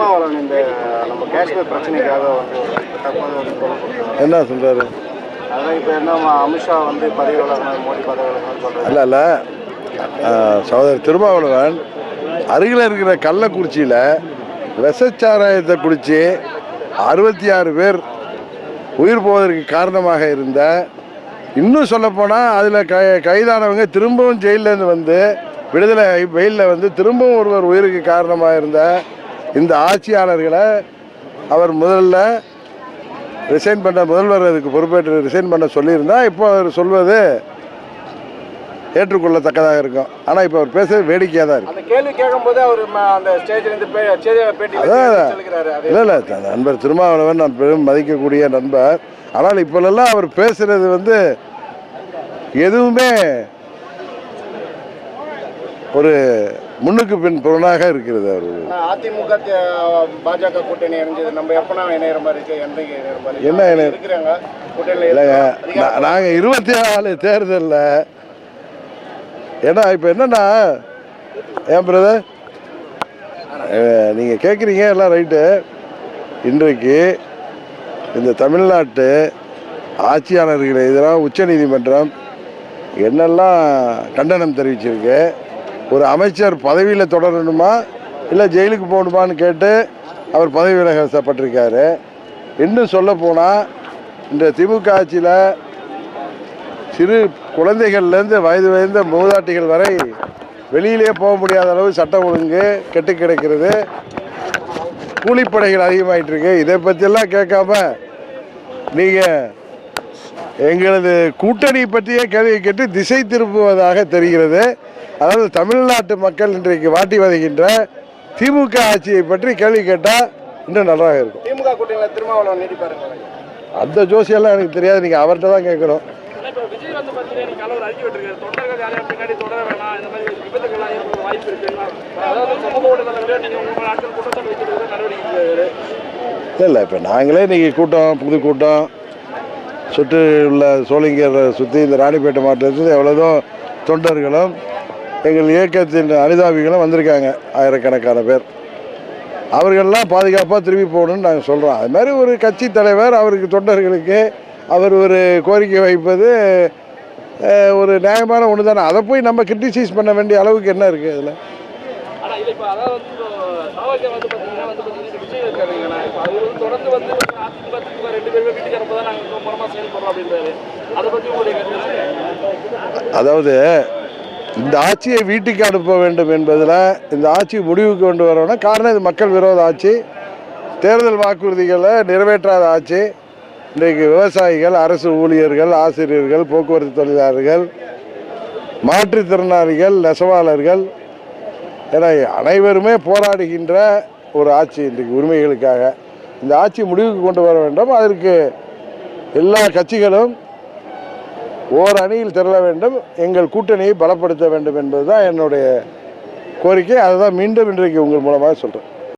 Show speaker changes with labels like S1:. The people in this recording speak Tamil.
S1: திருமாவளவன் இந்த நம்ம காஷ்மீர் பிரச்சனைக்காக வந்து தற்போது.
S2: என்ன சொல்கிறாரு
S1: அதான் இப்போ என்ன அமித்ஷா வந்து பதவி விலகணும் மோடி பதவி விலகணும்னு சொல்றாரு.
S2: அல்ல அல்ல. ஆஹ், சகோதரர் திருமாவளவன் அருகில் இருக்கிற கள்ளக்குறிச்சியில் விஷச்சாராயத்தை குடித்து அறுபத்தி ஆறு பேர் உயிர் போவதற்கு காரணமாக இருந்த இன்னும் சொல்லப்போனால் அதில் க கைதானவங்க திரும்பவும் ஜெயிலேருந்து வந்து விடுதலை வெயிலில் வந்து திரும்பவும் ஒருவர் உயிருக்கு காரணமாக இருந்த இந்த ஆட்சியாளர்களை அவர் முதல்ல ரிசைன் பண்ண முதல்வர் அதுக்கு பொறுப்பேற்று ரிசைன் பண்ண சொல்லியிருந்தா இப்போ அவர் சொல்வது ஏற்றுக்கொள்ளத்தக்கதாக இருக்கும். ஆனால் இப்போ அவர் பேசுறது வேடிக்கையாக தான் இருக்கு.
S1: கேள்வி கேட்கும்போது அவர் அந்த ஸ்டேஜ்ல
S2: இல்லை இல்லை நண்பர் திருமாவளவன் நான் பெரும் மதிக்கக்கூடிய நண்பர். ஆனால் இப்போல்லாம் அவர் பேசுறது வந்து எதுவுமே ஒரு முன்னுக்கு பின் புறனாக இருக்கிறது அவர்.
S1: அதிமுக பாஜக கூட்டணி இணைஞ்சது. நம்ம எப்பனா இணையிற மாதிரி இருக்கு? என்றைக்கு இணையிற மாதிரி இருக்கு?
S2: என்ன
S1: இருக்கிறாங்க.
S2: இல்லைங்க. நாங்கள் இருபத்தி நாலு தேர்தலில் ஏன்னா இப்போ என்னன்னா ஏன் பிரதர் நீங்கள் கேட்குறீங்க எல்லாம் ரைட்டு இன்றைக்கு இந்த தமிழ்நாட்டு ஆட்சியாளர்கள் எதிராக உச்சநீதிமன்றம் என்னெல்லாம் கண்டனம் தெரிவிச்சிருக்கு ஒரு அமைச்சர் பதவியில் தொடரணுமா? இல்லை ஜெயிலுக்கு போகணுமான்னு கேட்டு அவர் பதவி விலகப்பட்டிருக்காரு இன்னும் சொல்ல போனால் இந்த திமுக ஆட்சியில் சிறு குழந்தைகள்லேருந்து வயது வயந்த மூதாட்டிகள் வரை வெளியிலே போக முடியாத அளவு சட்டம் ஒழுங்கு கெட்டு கிடக்கிறது. கூலிப்படைகள் அதிகமாயிட்டு இருக்கு. இதை பற்றியெல்லாம் கேட்காம நீங்கள் எங்களது கூட்டணி பற்றியே கேள்வி கேட்டு திசை திருப்புவதாக தெரிகிறது. அதாவது தமிழ்நாட்டு மக்கள் இன்றைக்கு வாட்டி வதைகின்ற திமுக ஆட்சியை பற்றி கேள்வி கேட்டால் இன்னும் நன்றாக இருக்கும்.
S1: திமுக கூட்டணியில் திருமாவளவன்
S2: அந்த ஜோசியெல்லாம் எனக்கு தெரியாது. நீங்கள் அவர்கிட்ட தான் கேட்கணும். இல்லை இப்போ நாங்களே இன்றைக்கி கூட்டம் புது கூட்டம். சுற்றி உள்ள சோளிங்கரை சுற்றி இந்த ராணிப்பேட்டை மாவட்டத்தில் எவ்வளோதோ தொண்டர்களும் எங்கள் இயக்கத்தின் அனுதாபிகளும் வந்திருக்காங்க ஆயிரக்கணக்கான பேர். அவர்கள்லாம் பாதுகாப்பாக திரும்பி போகணும்னு நாங்கள் சொல்கிறோம் அது மாதிரி ஒரு கட்சி தலைவர் அவருக்கு தொண்டர்களுக்கு அவர் ஒரு கோரிக்கை வைப்பது ஒரு நியாயமான ஒன்று தானே அதை போய் நம்ம கிரிட்டிசைஸ் பண்ண வேண்டிய அளவுக்கு என்ன இருக்குது அதில்
S3: அதாவது
S2: இந்த ஆட்சியை வீட்டுக்கு அனுப்ப வேண்டும் என்பதில் இந்த ஆட்சி முடிவுக்கு கொண்டு வரணும் காரணம் இது மக்கள் விரோத ஆட்சி. தேர்தல் வாக்குறுதிகளை நிறைவேற்றாத ஆட்சி. இன்றைக்கு விவசாயிகள் அரசு ஊழியர்கள் ஆசிரியர்கள் போக்குவரத்து தொழிலாளர்கள் மாற்றுத்திறனாளிகள் நெசவாளர்கள் என அனைவருமே போராடுகின்ற ஒரு ஆட்சி இன்றைக்கு உரிமைகளுக்காக. இந்த ஆட்சி முடிவுக்கு கொண்டு வர வேண்டும். அதற்கு எல்லா கட்சிகளும் ஓர் அணியில் திரள வேண்டும் எங்கள் கூட்டணியை பலப்படுத்த வேண்டும் என்பது தான் என்னுடைய கோரிக்கை. அதை தான் மீண்டும் இன்றைக்கு உங்கள் மூலமாக சொல்கிறேன்